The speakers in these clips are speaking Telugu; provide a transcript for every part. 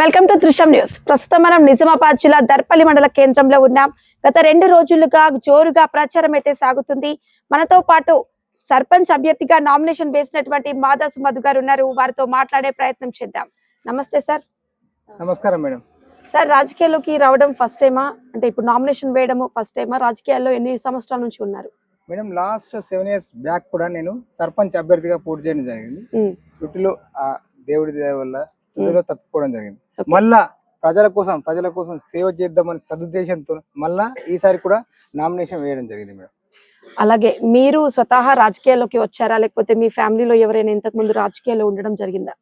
వెల్కమ్ టు దృశ్యం న్యూస్. ప్రస్తుతం మనం నిజామాబాద్ జిల్లా దర్పల్లి మండల కేంద్రంలో ఉన్నాం. గత రెండు రోజులుగా జోరుగా ప్రచారం అయితే సాగుతుంది. మనతో పాటు సర్పంచ్ అభ్యర్థిగా నామినేషన్ వేసినటువంటి మాదాసు మధు గారు ఉన్నారు. వారితో మాట్లాడే ప్రయత్నం చేద్దాం. నమస్తే సార్. నమస్కారం మేడం. సార్ రాజకీయాల్లోకి రావడం ఫస్ట్ టైమా అంటే ఇప్పుడు నామినేషన్ వేయడం ఫస్ట్ టైమా రాజకీయాల్లో ఎన్ని సంవత్సరాల నుంచి ఉన్నారు? Madam last seven years back కూడా నేను సర్పంచ్ అభ్యర్థిగా పోటీ చేయడం జరిగింది. చుట్టూలో దేవుడి దయ వల్ల చుట్టూలో తప్పుకోవడం జరిగింది. మళ్ళా ప్రజల కోసం ప్రజల కోసం సేవ చేద్దామని సదుద్దేశంతో మళ్ళా ఈసారి కూడా నామినేషన్ వేయడం జరిగింది మేడం. అలాగే మీరు స్వతహా రాజకీయాల్లోకి వచ్చారా? లేకపోతే మీ ఫ్యామిలీలో ఎవరైనా ఇంతకు ముందు రాజకీయాల్లో ఉండడం జరిగిందా?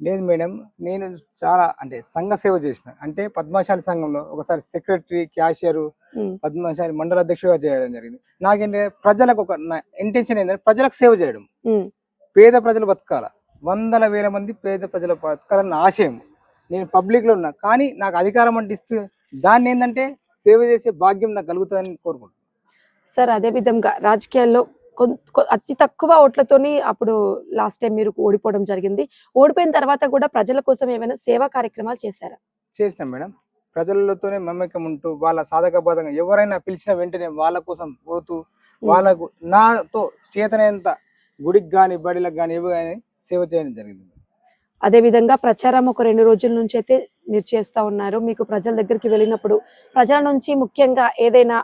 లేదు మేడం నేను చాలా అంటే సంఘ సేవ చేసిన. అంటే పద్మశాలి సంఘంలో ఒకసారి సెక్రటరీ క్యాషియర్ పద్మశాలి మండల అధ్యక్షుడిగా చేయడం జరిగింది. నాకేంటంటే ప్రజలకు ఒక నా ఇంటెన్షన్ ఏంటంటే ప్రజలకు సేవ చేయడం. పేద ప్రజలు బతకాల. వందల వేల మంది పేద ప్రజలు బతకాలన్న ఆశయం. నేను పబ్లిక్లో ఉన్నా. కానీ నాకు అధికారం అంటే ఇస్తూ దాన్ని ఏంటంటే సేవ చేసే భాగ్యం నాకు కలుగుతుందని కోరుకుంటున్నాను సార్ అదే విధంగా రాజకీయాల్లో అతి తక్కువ ఓట్లతోని అప్పుడు లాస్ట్ టైం మీరు ఓడిపోవడం జరిగింది. ఓడిపోయిన తర్వాత కూడా ప్రజల కోసం ఏమైనా సేవా కార్యక్రమాలు చేశారా? చేసినాం మేడం. ప్రజలతోనే మమేకం ఉంటూ వాళ్ళ సాధక బాధగా ఎవరైనా పిలిచిన వెంటనే వాళ్ళ కోసం పోతూ వాళ్ళకు నాతో చేతనైనంత గుడికి కానీ బడిలకు కానీ ఏవి కానీ సేవ చేయడం జరిగింది. అదే విధంగా ప్రచారం ఒక రెండు రోజుల నుంచి అయితే మీరు చేస్తా ఉన్నారు. మీకు ప్రజల దగ్గరికి వెళ్ళినప్పుడు ప్రజల నుంచి ముఖ్యంగా ఏదైనా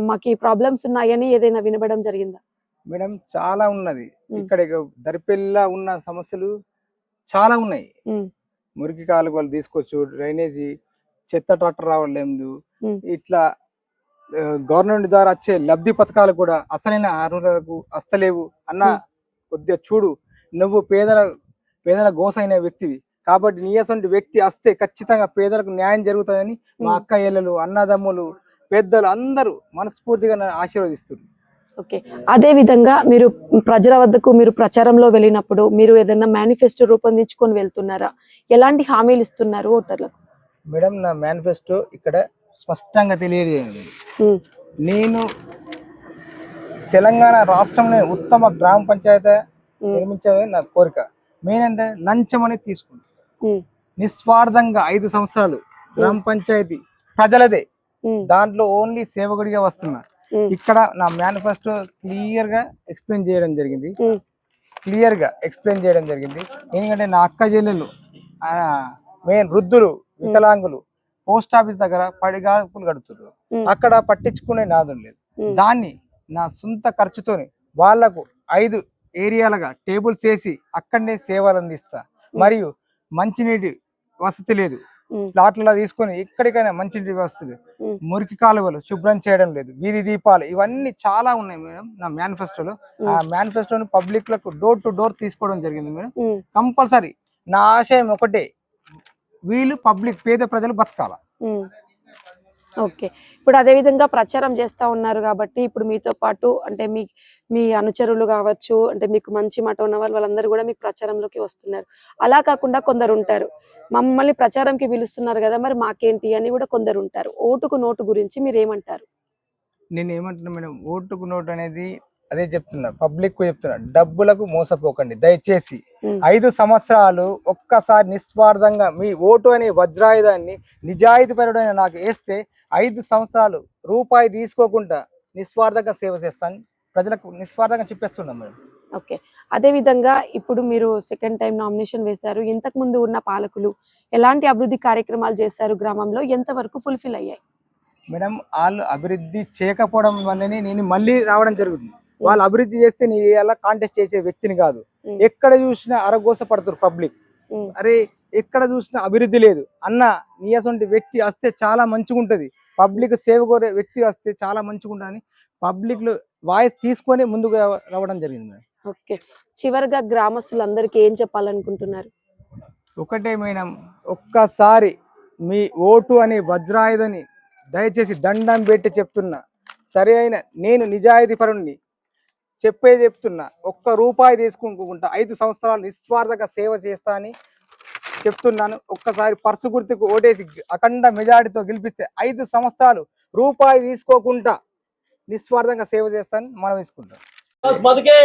మాకు ఈ ప్రాబ్లమ్స్ ఉన్నాయని ఏదైనా వినబడం జరిగిందా? మేడం చాలా ఉన్నది. ఇక్కడ ఇక దరిపెల్లా ఉన్న సమస్యలు చాలా ఉన్నాయి. మురికి కాలువలు తీసుకోవచ్చు డ్రైనేజీ చెత్త ట్రాక్టర్ మ్. ఇట్లా గవర్నమెంట్ ద్వారా వచ్చే లబ్ధి పథకాలు కూడా అసలైన అర్హులకు వస్తలేవు అన్న. కొద్దిగా చూడు. నువ్వు పేదల పేదల గోసైన వ్యక్తివి. కాబట్టి నీ అసంటి వ్యక్తి వస్తే ఖచ్చితంగా పేదలకు న్యాయం జరుగుతుందని మా అక్క చెల్లెలు అన్నదమ్ములు పెద్దలు అందరూ మనస్ఫూర్తిగా నన్ను ఆశీర్వదిస్తున్నారు. ఓకే. అదే విధంగా మీరు ప్రజల వద్దకు మీరు ప్రచారంలో వెళ్ళినప్పుడు మీరు ఏదైనా మేనిఫెస్టో రూపొందించుకొని వెళ్తున్నారా? ఎలాంటి హామీలు ఇస్తున్నారు ఓటర్లకు? మేడం నా మేనిఫెస్టో ఇక్కడ స్పష్టంగా తెలియజేయండి నేను తెలంగాణ రాష్ట్రంలో ఉత్తమ గ్రామ పంచాయతీ ఉమ్, నిర్మించే నా కోరిక. మెయిన్ అంటే లంచం అనేది తీసుకుంది నిస్వార్థంగా ఐదు సంవత్సరాలు గ్రామ పంచాయతీ ప్రజలదే. దాంట్లో ఓన్లీ సేవకుడిగా వస్తున్నా. ఇక్కడ నా మేనిఫెస్టో క్లియర్గా ఎక్స్ప్లెయిన్ చేయడం జరిగింది. క్లియర్గా ఎక్స్ప్లెయిన్ చేయడం జరిగింది. ఎందుకంటే నా అక్క చెల్లెలు మెయిన్ వృద్ధులు వికలాంగులు పోస్ట్ ఆఫీస్ దగ్గర పడిగాపులు కడుతున్నారు అక్కడ పట్టించుకునే నాదం లేదు. దాన్ని నా సొంత ఖర్చుతోని వాళ్ళకు ఐదు ఏరియాలుగా టేబుల్స్ వేసి అక్కడనే సేవలు అందిస్తా. మరియు మంచినీటి వసతి లేదు. ప్లాట్లలో తీసుకొని ఎక్కడికైనా మంచినీటి వసతి లేదు. ఉమ్. మురికి కాలువలు శుభ్రం చేయడం లేదు. వీధి దీపాలు ఇవన్నీ చాలా ఉన్నాయి మేడం నా మేనిఫెస్టోలో ఆ మేనిఫెస్టోని పబ్లిక్లకు డోర్ టు డోర్ తీసుకోవడం జరిగింది మేడం. కంపల్సరీ నా ఆశయం ఒకటే. వీళ్ళు పబ్లిక్ పేద ప్రజలు బతకాల. ఓకే. ఇప్పుడు అదే విధంగా ప్రచారం చేస్తా ఉన్నారు కాబట్టి ఇప్పుడు మీతో పాటు అంటే మీ మీ అనుచరులు కావచ్చు అంటే మీకు మంచి మాట ఉన్న వాళ్ళు వాళ్ళందరూ కూడా మీకు ప్రచారంలోకి వస్తున్నారు. అలా కాకుండా కొందరు ఉంటారు. మమ్మల్ని ప్రచారంకి పిలుస్తున్నారు కదా మరి మాకేంటి అని కూడా కొందరు ఉంటారు. ఓటుకు నోటు గురించి మీరు ఏమంటారు నేను ఏమంటున్నా మేడం ఓటుకు నోటు అనేది అదే చెప్తున్నా పబ్లిక్కు చెప్తున్నా డబ్బులకు మోసపోకండి. దయచేసి ఐదు సంవత్సరాలు ఒక్కసారి నిస్వార్థంగా మీ ఓటు అనే వజ్రాయుధాన్ని నిజాయితీపరుడైన నాకు వేస్తే ఐదు సంవత్సరాలు రూపాయి తీసుకోకుండా నిస్వార్థంగా సేవ చేస్తాను. ప్రజలకు నిస్వార్థంగా చెప్పేస్తున్నాం మేడం. ఓకే. అదే విధంగా ఇప్పుడు మీరు సెకండ్ టైం నామినేషన్ వేశారు. ఇంతకు ముందు ఉన్న పాలకులు ఎలాంటి అభివృద్ధి కార్యక్రమాలు చేశారు గ్రామంలో? ఎంతవరకు ఫుల్ఫిల్ అయ్యాయి? మేడం వాళ్ళు అభివృద్ధి చేయకపోవడం వల్లనే నేను మళ్ళీ రావడం జరుగుతుంది. వాళ్ళు అభివృద్ధి చేస్తే నీ ఎలా కాంటెస్ట్ చేసే వ్యక్తిని కాదు. ఎక్కడ చూసినా అరగోస పడుతున్నారు పబ్లిక్ అరే ఎక్కడ చూసినా అభివృద్ధి లేదు. అన్న నీ అసొంటి వ్యక్తి వస్తే చాలా మంచిగా ఉంటది పబ్లిక్ సేవ కోరే వ్యక్తి వస్తే చాలా మంచిగా ఉంటుందని పబ్లిక్లో వాయిస్ తీసుకొని ముందుకు రావ- రావడం జరిగింది మేడం. ఓకే. చివరిగా గ్రామస్తులందరికీ ఏం చెప్పాలనుకుంటున్నారు? ఒకటే మేడం ఒక్కసారి మీ ఓటు అనే వజ్రాయుధని దయచేసి దండం పెట్టి చెప్తున్నా. సరే అయిన నేను నిజాయితీ పరుణ్ణి చెప్పే చెప్తున్నా. ఒక్క రూపాయి తీసుకుంటుకుంటా ఐదు సంవత్సరాలు నిస్వార్థంగా సేవ చేస్తా అని చెప్తున్నాను. ఒక్కసారి పర్సు గుర్తుకు ఓటేసి అఖండ మెజారిటీతో గెలిపిస్తే ఐదు సంవత్సరాలు రూపాయి తీసుకోకుండా నిస్వార్థంగా సేవ చేస్తానని మనం వేసుకుంటాం. మదికే